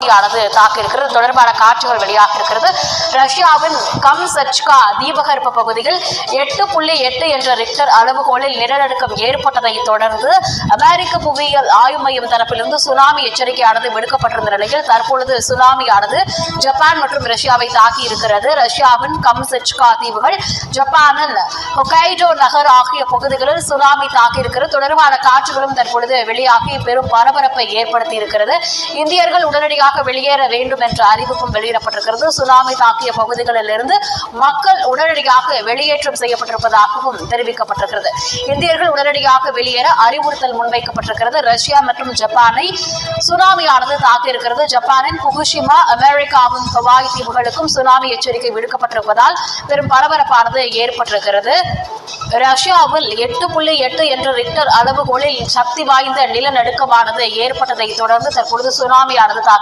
ஆனது தாக்க இருக்கிறது தொடர்பான காட்சிகள் வெளியாக இருக்கிறது. ரஷ்யாவின் கம்சச்கா தீபகற்ப பகுதியில் எட்டு புள்ளி எட்டு என்ற ரிக்டர் அளவுகோலில் நிலநடுக்கம் ஏற்பட்டதை தொடர்ந்து அமெரிக்க புவியியல் ஆய்வு மையம் தரப்பிலிருந்து சுனாமி எச்சரிக்கையானது விடுக்கப்பட்டிருந்த நிலையில் தற்பொழுது சுனாமியானது ஜப்பான் மற்றும் ரஷ்யாவை தாக்கி இருக்கிறது ரஷ்யாவின் கம்சச்கா தீவுகள் ஜப்பானின் ஹொக்கைடோ நகர் ஆகிய பகுதிகளில் சுனாமி தாக்கி இருக்கிறது தொடர்பான காட்சிகளும் தற்பொழுது வெளியாகி பெரும் பரபரப்பை ஏற்படுத்தி இருக்கிறது இந்தியர்கள் உடனடியாக வெளியேற வேண்டும் என்ற அறிவிப்பும் வெளியிடப்பட்டிருக்கிறது. சுனாமி தாக்கிய பகுதிகளில் இருந்து மக்கள் உடனடியாக வெளியேற்றம் செய்யப்பட்டிருப்பதாகவும் தெரிவிக்கப்பட்டிருக்கிறது. இந்தியர்கள் உடனடியாக வெளியேற அறிவுறுத்தல் முன்வைக்கப்பட்டிருக்கிறது. ரஷ்யா மற்றும் ஜப்பானை சுனாமியானது தாக்கியிருக்கிறது. ஜப்பானின் புகுஷிமா அமெரிக்காவின் ஹவாய் தீவுகளுக்கும் சுனாமி எச்சரிக்கை விடுக்கப்பட்டிருப்பதால் பெரும் பரபரப்பானது ஏற்பட்டிருக்கிறது. ரஷ்யாவில் எட்டு புள்ளி எட்டு என்ற ரிக்டர் அளவுகோலில் சக்தி வாய்ந்த நிலநடுக்கமானது ஏற்பட்டதை தொடர்ந்து தற்பொழுது சுனாமியானது தாக்கியிருக்கிறது.